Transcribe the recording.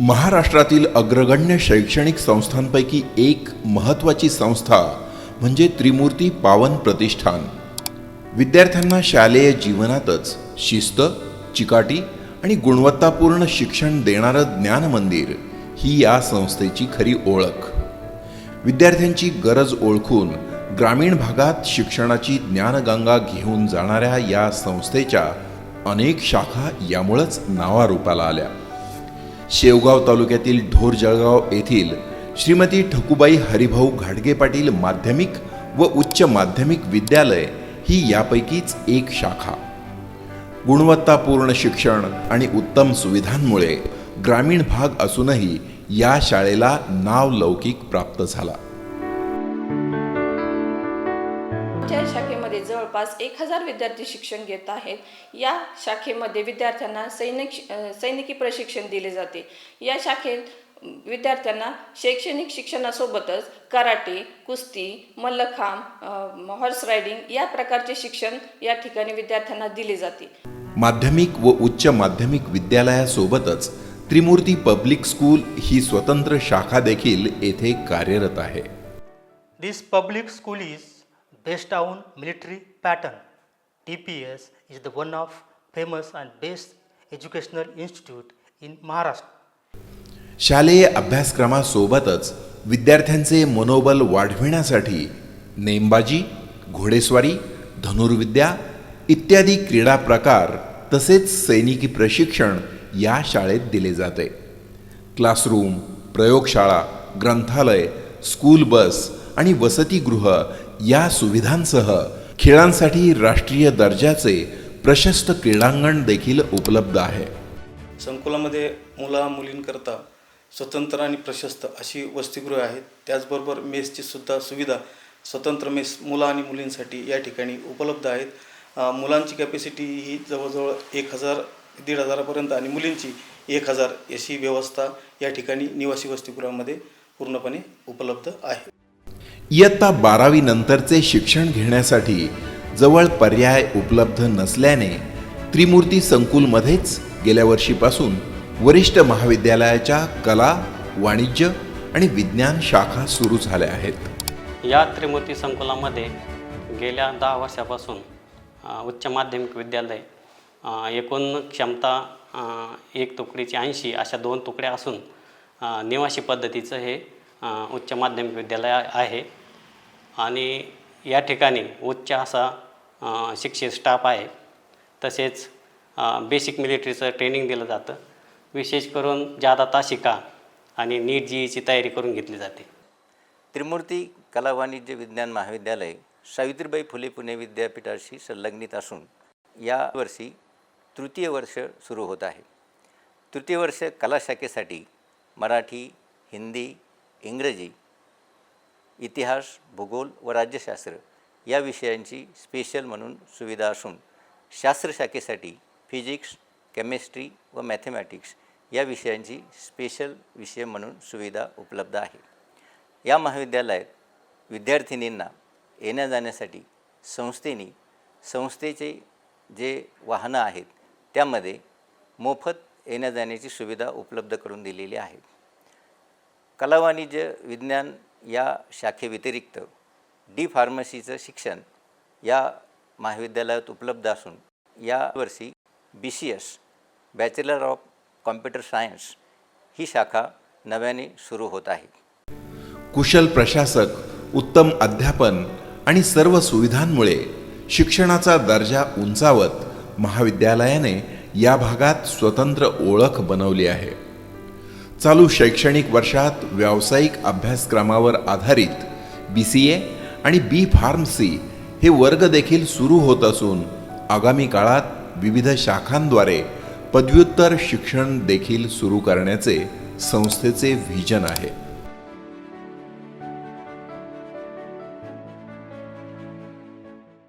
महाराष्ट्रातील अग्रगण्य शैक्षणिक संस्थांपैकी एक महत्त्वाची संस्था म्हणजे त्रिमूर्ती पावन प्रतिष्ठान. विद्यार्थ्यांना शालेय जीवनातच शिस्त चिकाटी आणि गुणवत्तापूर्ण शिक्षण देणारं ज्ञान मंदिर ही या संस्थेची खरी ओळख. विद्यार्थ्यांची गरज ओळखून ग्रामीण भागात शिक्षणाची ज्ञानगंगा घेऊन जाणाऱ्या या संस्थेच्या अनेक शाखा यामुळंच नावारूपाला आल्या. शेवगाव तालुक्यातील ढोर जळगाव येथील श्रीमती ठकुबाई हरिभाऊ घाडगे पाटील माध्यमिक व उच्च माध्यमिक विद्यालय ही यापैकीच एक शाखा. गुणवत्तापूर्ण शिक्षण आणि उत्तम सुविधांमुळे ग्रामीण भाग असूनही या शाळेला नावलौकिक प्राप्त झाला. आमच्या शाखेमध्ये जवळपास एक हजार विद्यार्थी शिक्षण घेत आहेत. या शाखेमध्ये विद्यार्थ्यांना सैनिक सैनिकी प्रशिक्षण दिले जाते. या शाखेत विद्यार्थ्यांना शैक्षणिक शिक्षणासोबतच कराटे कुस्ती मल्लखांब हॉर्स रायडिंग या प्रकारचे शिक्षण या ठिकाणी विद्यार्थ्यांना दिले जाते. माध्यमिक व उच्च माध्यमिक विद्यालयासोबतच त्रिमूर्ती पब्लिक स्कूल ही स्वतंत्र शाखा देखील येथे कार्यरत आहे. This public school is based on military pattern. TPS is the one of famous and best educational institute in Maharashtra. शालेय अभ्यासक्रमासोबतच विद्यार्थ्यांचे मनोबल वाढविण्यासाठी नेमबाजी घोडेस्वारी धनुर्विद्या इत्यादी क्रीडा प्रकार तसेच सैनिकी प्रशिक्षण या शाळेत दिले जाते क्लासरूम प्रयोगशाळा ग्रंथालय स्कूल बस आणि वसतिगृह या सुविधांसह खेळांसाठी राष्ट्रीय दर्जाचे प्रशस्त क्रीडांगण देखील उपलब्ध आहे. संकुलामध्ये मुला मुलींकरता स्वतंत्र आणि प्रशस्त अशी वसतिगृहे आहेत. त्याचबरोबर मेसची सुद्धा सुविधा स्वतंत्र मेस मुलं आणि मुलींसाठी या ठिकाणी उपलब्ध आहेत. मुलांची कॅपॅसिटी ही जवळजवळ एक हजार दीड हजारापर्यंत आणि मुलींची एक हजार अशी व्यवस्था या ठिकाणी निवासी वसतिगृहामध्ये पूर्णपणे उपलब्ध आहे. इयत्ता बारावी नंतरचे शिक्षण घेण्यासाठी जवळ पर्याय उपलब्ध नसल्याने त्रिमूर्ती संकुलमध्येच गेल्या वर्षीपासून वरिष्ठ महाविद्यालयाच्या कला वाणिज्य आणि विज्ञान शाखा सुरू झाल्या आहेत. या त्रिमूर्ती संकुलामध्ये गेल्या दहा वर्षापासून उच्च माध्यमिक विद्यालय एकूण क्षमता एक तुकडीची ऐंशी अशा दोन तुकड्या असून निवासी पद्धतीचं हे उच्च माध्यमिक विद्यालय आहे. आणि या ठिकाणी उच्च असा शिक्षित स्टाफ आहे. तसेच बेसिक मिलिटरीचं ट्रेनिंग दिलं जातं. विशेष करून जादा तासिका आणि नीट जी ईची तयारी करून घेतली जाते. त्रिमूर्ती कला वाणिज्य विज्ञान महाविद्यालय सावित्रीबाई फुले पुणे विद्यापीठाशी संलग्नित असून यावर्षी तृतीय वर्ष सुरू होत आहे. तृतीय वर्ष कला शाखेसाठी मराठी हिंदी इंग्रजी इतिहास भूगोल व राज्यशास्त्र या विषयांची स्पेशल म्हणून सुविधा असून शास्त्रशाखेसाठी फिजिक्स केमिस्ट्री व मॅथमॅटिक्स या विषयांची स्पेशल विषय म्हणून सुविधा उपलब्ध आहे. या महाविद्यालयात विद्यार्थिनींना येण्या जाण्यासाठी संस्थेने संस्थेचे जे वाहनं आहेत त्यामध्ये मोफत येण्या जाण्याची सुविधा उपलब्ध करून दिलेली आहे. कला वाणिज्य विज्ञान या शाखेव्यतिरिक्त डी फार्मसीचं शिक्षण या महाविद्यालयात उपलब्ध असून यावर्षी B C S bachelor of computer science ही शाखा नव्याने सुरू होत आहे. कुशल प्रशासक उत्तम अध्यापन आणि सर्व सुविधांमुळे शिक्षणाचा दर्जा उंचावत महाविद्यालयाने या भागात स्वतंत्र ओळख बनवली आहे. चालू शैक्षणिक वर्षात व्यावसायिक अभ्यासक्रमावर आधारित बी सी ए आणि बी फार्मसी हे वर्ग देखील सुरू होत असून आगामी काळात विविध शाखांद्वारे पदव्युत्तर शिक्षण देखील सुरू करण्याचे संस्थेचे व्हिजन आहे.